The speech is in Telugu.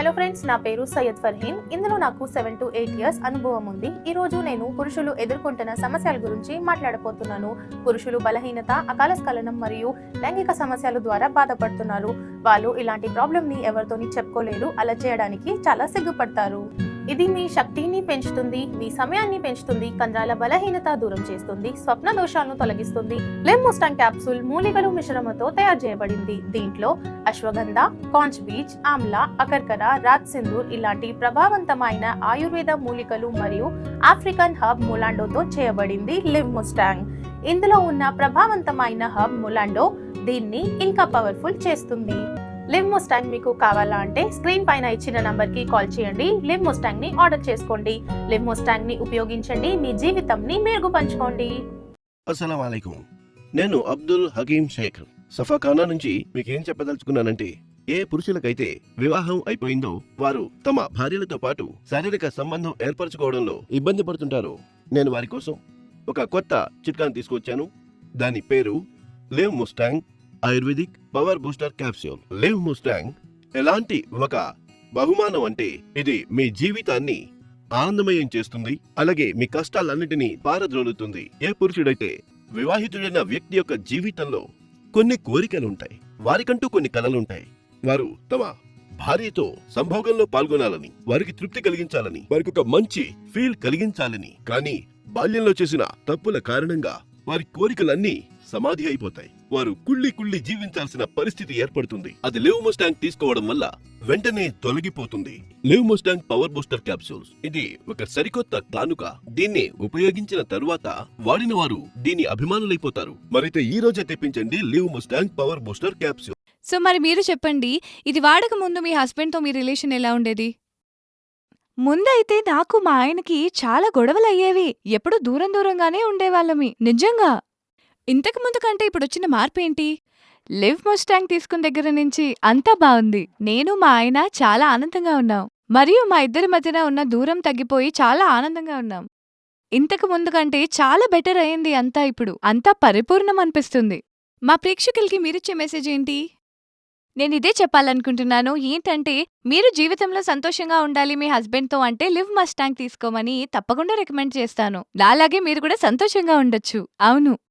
హలో ఫ్రెండ్స్ నా పేరు సయ్యద్ ఫర్హీన్. ఇందులో నాకు సెవెన్ టు ఎయిట్ ఇయర్స్ అనుభవం ఉంది. ఈ రోజు నేను పురుషులు ఎదుర్కొంటున్న సమస్యల గురించి మాట్లాడబోతున్నాను. పురుషులు బలహీనత అకాల స్ఖలనం మరియు లైంగిక సమస్యల ద్వారా బాధపడుతున్నారు. వాళ్ళు ఇలాంటి ప్రాబ్లమ్ని ఎవరితోని చెప్పుకోలేరు. అలా చేయడానికి చాలా సిగ్గుపడతారు. ఇది మీ శక్తిని పెంచుతుంది మీ సమయాన్ని పెంచుతుంది కండరాల బలహీనత దూరం చేస్తుంది స్వప్న దోషాలను తొలగిస్తుంది. లెమ్మోస్టాన్ క్యాప్సూల్ మూలికలు మిశ్రమతో తయారు చేయబడింది. దీంట్లో అశ్వగంధ కాంచ్ బీచ్ ఆమ్లా అకర్కర రాత్ సింధూర్ ఇలాంటి ప్రభావవంతమైన ఆయుర్వేద మూలికలు మరియు ఆఫ్రికన్ హబ్ ములాండోతో చేయబడింది లెమ్మోస్టాంగ్ ముస్టాంగ్ ఇందులో ఉన్న ప్రభావవంతమైన హబ్ ములాండో దీన్ని ఇంకా పవర్ఫుల్ చేస్తుంది. లివ్ ముస్టాంగ్ మీకు కావాలా అంటే స్క్రీన్ పైన ఇచ్చిన నంబర్కి కాల్ చేయండి. లివ్ ముస్టాంగ్ని ఆర్డర్ చేసుకోండి. లివ్ ముస్టాంగ్ని ఉపయోగించండి. మీ జీవితం ని మెరుగుపంచుకోండి అస్సలం వాలేకుం నేను అబ్దుల్ హకీం షేఖ్ సఫాఖానా నుంచి మీకేం చెప్పదలుచుకున్నానంటే ఏ పురుషులకైతే వివాహం అయిపోయిందో వారు తమ భార్యలతో పాటు శారీరక సంబంధం ఏర్పరచుకోవడంలో ఇబ్బంది పడుతుంటారు. నేను వారి కోసం ఒక కొత్త చిట్కాను తీసుకొచ్చాను. దాని పేరు Liv Mustang ayurvedic power booster capsule Liv Mustang ఎలాంటి ఒక బహుమానం అంటే ఇది మీ జీవితాన్ని ఆనందమయం చేస్తుంది. అలాగే మీ కష్టాలన్నిటినీ పారద్రోలుతుంది. ఏ పురుషుడైతే వివాహితుడైన వ్యక్తి యొక్క జీవితంలో కొన్ని కోరికలు ఉంటాయి వారికంటూ కొన్ని కలలుంటాయి. వారు తమ భార్యతో సంభోగంలో పాల్గొనాలని వారికి తృప్తి కలిగించాలని వారికి ఒక మంచి ఫీల్ కలిగించాలని కానీ బాల్యంలో చేసిన తప్పుల కారణంగా వారి కోరికలన్నీ సమాధి అయిపోతాయి. వారు కుళ్ళి కుళ్ళి జీవించాల్సిన పరిస్థితి ఏర్పడుతుంది. అది లివ్ ముస్టాంగ్ తీసుకోవడం వల్ల వెంటనే తొలగిపోతుంది. Liv Mustang power booster capsules. ఇది ఒక సరికొత్త కానుక. దీన్ని ఉపయోగించిన తరువాత వాడిన వారు దీని అభిమానులైపోతారు. మరైతే ఈ రోజే తెప్పించండి Liv Mustang power booster capsule. So మరి మీరు చెప్పండి ఇది వాడక ముందు మీ హస్బెండ్తో మీ రిలేషన్ ఎలా ఉండేది? ముందైతే నాకు మా ఆయనకి చాలా గొడవలు అయ్యేవి దూరం దూరంగానే ఉండేవాళ్ళమి. నిజంగా. ఇంతకు ముందు కంటే ఇప్పుడొచ్చిన మార్పేంటి? మార్పు ఏంటి లివ్ మొస్టాంగ్ తీసుకున్న దగ్గర నుంచి అంతా బాగుంది నేను మా ఆయన చాలా ఆనందంగా ఉన్నాం. మరియు మా ఇద్దరి మధ్యన ఉన్న దూరం తగ్గిపోయి చాలా ఆనందంగా ఉన్నాం. ఇంతకు ముందు కంటే చాలా బెటర్ అయింది అంతా ఇప్పుడు. అంతా పరిపూర్ణం అనిపిస్తుంది మా ప్రేక్షకులకి మీరిచ్చే మెసేజ్ ఏంటి నేను ఇదే చెప్పాలనుకుంటున్నాను. ఏంటంటే మీరు జీవితంలో సంతోషంగా ఉండాలి మీ హస్బెండ్తో అంటే లివ్ మస్టాంగ్ తీసుకోమని తప్పకుండా రికమెండ్ చేస్తాను. నాలాగే మీరు కూడా సంతోషంగా ఉండొచ్చు. అవును.